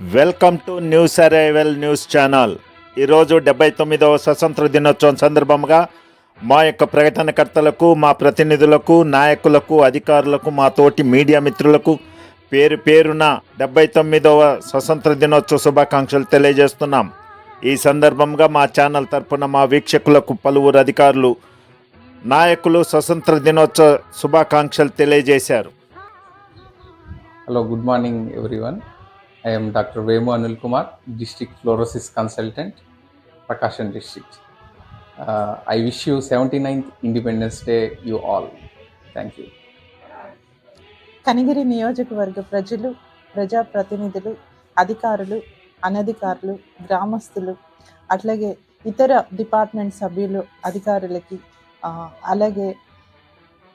Welcome to news arrival news channel. ఈరోజు డెబ్బై తొమ్మిదవ స్వతంత్ర దినోత్సవం సందర్భంగా మా యొక్క ప్రకటనకర్తలకు మా ప్రతినిధులకు నాయకులకు అధికారులకు మా తోటి మీడియా మిత్రులకు పేరు పేరున డెబ్బై తొమ్మిదవ స్వతంత్ర దినోత్సవ శుభాకాంక్షలు తెలియజేస్తున్నాం. ఈ సందర్భంగా మా ఛానల్ తరపున మా వీక్షకులకు పలువురు అధికారులు నాయకులు స్వతంత్ర దినోత్సవ శుభాకాంక్షలు తెలియజేశారు. Hello good morning everyone I'm doctor Vemu Anil Kumar district fluorosis consultant Prakasam district I wish you seventy ninth independence day you all thank you Kanigiri నియోజకవర్గ ప్రజలు ప్రజాప్రతినిధులు అధికారులు అనధికారులు గ్రామస్తులు అట్లాగే ఇతర డిపార్ట్మెంట్ సభ్యులు అధికారులకి అలాగే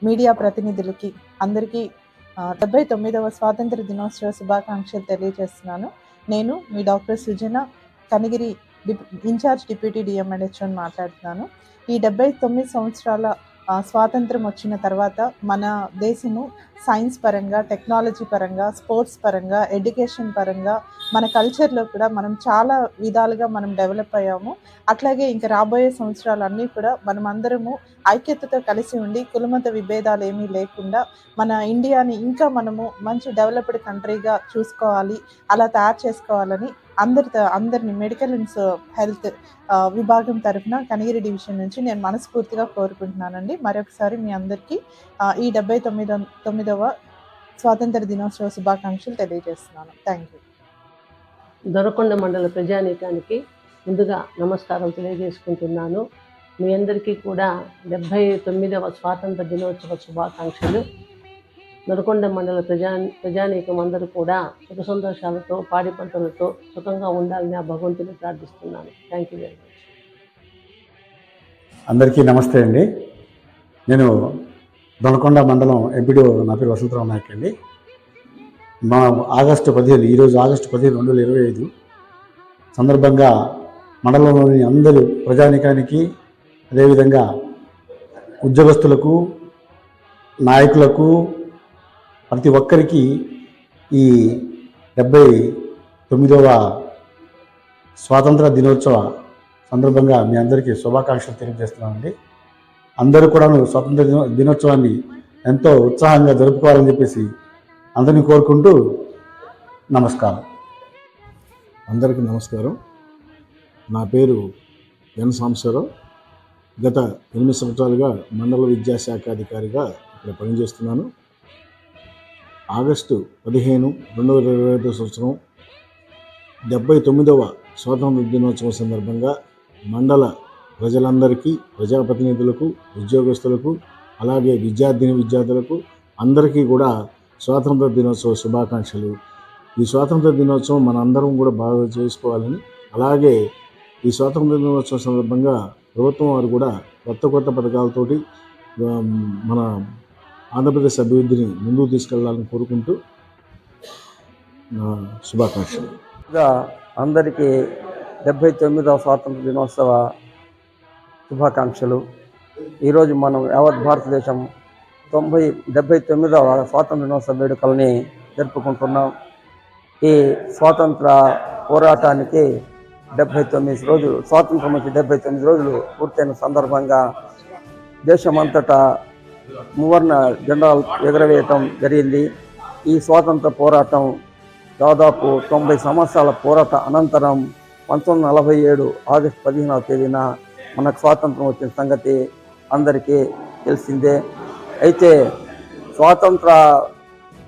మీడియా ప్రతినిధులకి అందరికీ డెబ్బై తొమ్మిదవ స్వాతంత్ర దినోత్సవ శుభాకాంక్షలు తెలియజేస్తున్నాను. నేను మీ డాక్టర్ సుజన కనిగిరి డిప్ ఇన్ఛార్జ్ డిప్యూటీ డిఎంఎడ్హెచ్ఓని మాట్లాడుతున్నాను. ఈ డెబ్బై తొమ్మిది సంవత్సరాల స్వాతంత్రం వచ్చిన తర్వాత మన దేశము సైన్స్ పరంగా టెక్నాలజీ పరంగా స్పోర్ట్స్ పరంగా ఎడ్యుకేషన్ పరంగా మన కల్చర్లో కూడా మనం చాలా విధాలుగా మనం డెవలప్ అయ్యాము. అట్లాగే ఇంకా రాబోయే సంవత్సరాలన్నీ కూడా మనం అందరము ఐక్యతతో కలిసి ఉండి కులమత విభేదాలు ఏమీ లేకుండా మన ఇండియాని ఇంకా మనము మంచి డెవలప్డ్ కంట్రీగా చూసుకోవాలి అలా తయారు చేసుకోవాలని అందరితో అందరిని మెడికల్ అండ్ హెల్త్ విభాగం తరఫున కనిగిరి డివిజన్ నుంచి నేను మనస్ఫూర్తిగా కోరుకుంటున్నానండి. మరొకసారి మీ అందరికీ ఈ డెబ్బై తొమ్మిదో తొమ్మిదవ స్వాతంత్ర దినోత్సవ శుభాకాంక్షలు తెలియజేస్తున్నాను. థ్యాంక్ యూ దొరకొండ మండల ప్రజానీకానికి ముందుగా నమస్కారం తెలియజేసుకుంటున్నాను. మీ అందరికీ కూడా డెబ్భై తొమ్మిదవ స్వాతంత్ర దినోత్సవ శుభాకాంక్షలు. నడుకొండ మండల ప్రజా ప్రజానీకం అందరూ కూడా సుఖ సంతోషాలతో పాడి పంటలతో సుఖంగా ఉండాలని ఆ భగవంతుని ప్రార్థిస్తున్నాను. థ్యాంక్ యూ వెరీ మచ్ అందరికీ నమస్తే అండి. నేను దొనకొండ మండలం ఎంపీడీ నా పేరు వసంతరావు నాయక్ అండి. మా ఆగస్టు పదిహేను ఈరోజు ఆగస్టు పదిహేను రెండు వేల ఇరవై ఐదు సందర్భంగా మండలంలోని అందరూ ప్రజానికానికి అదేవిధంగా ఉద్యోగస్తులకు నాయకులకు ప్రతి ఒక్కరికి ఈ డెబ్బై తొమ్మిదవ స్వాతంత్ర దినోత్సవ సందర్భంగా మీ అందరికీ శుభాకాంక్షలు తెలియజేస్తున్నామండి. అందరూ కూడాను స్వాతంత్ర దినోత్సవాన్ని ఎంతో ఉత్సాహంగా జరుపుకోవాలని చెప్పేసి అందరినీ కోరుకుంటూ నమస్కారం. అందరికీ నమస్కారం. నా పేరు ఎన్ సాంబశ్వరరావు గత ఎనిమిది సంవత్సరాలుగా మండల విద్యాశాఖ అధికారిగా ఇక్కడ పనిచేస్తున్నాను. ఆగస్టు పదిహేను రెండు వేల ఇరవై ఐదో సంవత్సరం డెబ్బై తొమ్మిదవ స్వాతంత్ర దినోత్సవం సందర్భంగా మండల ప్రజలందరికీ ప్రజాప్రతినిధులకు ఉద్యోగస్తులకు అలాగే విద్యార్థిని విద్యార్థులకు అందరికీ కూడా స్వాతంత్ర దినోత్సవ శుభాకాంక్షలు. ఈ స్వాతంత్ర దినోత్సవం మన అందరం కూడా బాగా చేసుకోవాలని అలాగే ఈ స్వాతంత్ర దినోత్సవం సందర్భంగా ప్రభుత్వం వారు కూడా కొత్త కొత్త పథకాలతోటి మన ఆంధ్రప్రదేశ్ అభివృద్ధిని ముందుకు తీసుకెళ్ళాలని కోరుకుంటూ నా శుభాకాంక్షలు. అందరికీ డెబ్భై తొమ్మిదవ స్వాతంత్ర దినోత్సవ శుభాకాంక్షలు. ఈరోజు మనం యావత్ భారతదేశం తొంభై డెబ్భై తొమ్మిదవ స్వాతంత్ర దినోత్సవ వేడుకల్ని జరుపుకుంటున్నాం. ఈ స్వాతంత్ర పోరాటానికి డెబ్భై తొమ్మిది రోజులు స్వాతంత్రం వచ్చి డెబ్భై తొమ్మిది రోజులు పూర్తయిన సందర్భంగా దేశమంతటా మువర్ణ జెండాలు ఎగరవేయటం జరిగింది. ఈ స్వాతంత్ర పోరాటం దాదాపు తొంభై సంవత్సరాల పోరాట అనంతరం పంతొమ్మిది నలభై ఏడు ఆగస్టు పదిహేనవ తేదీన మనకు స్వాతంత్రం వచ్చిన సంగతి అందరికీ తెలిసిందే. అయితే స్వాతంత్ర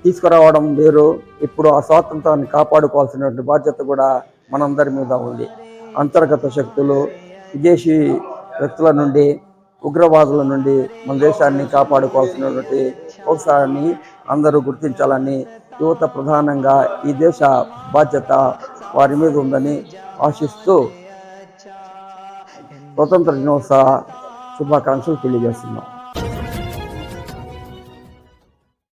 తీసుకురావడం వేరు. ఇప్పుడు ఆ స్వాతంత్రాన్ని కాపాడుకోవాల్సినటువంటి బాధ్యత కూడా మనందరి మీద ఉంది. అంతర్గత శక్తులు విదేశీ వ్యక్తుల నుండి ఉగ్రవాదుల నుండి మన దేశాన్ని కాపాడుకోవాల్సినటువంటి అవసరాన్ని అందరూ గుర్తించాలని యువత ప్రధానంగా ఈ దేశ బాధ్యత వారి మీద ఉందని ఆశిస్తూ స్వతంత్ర దినోత్సవ శుభాకాంక్షలు తెలియజేస్తున్నాం.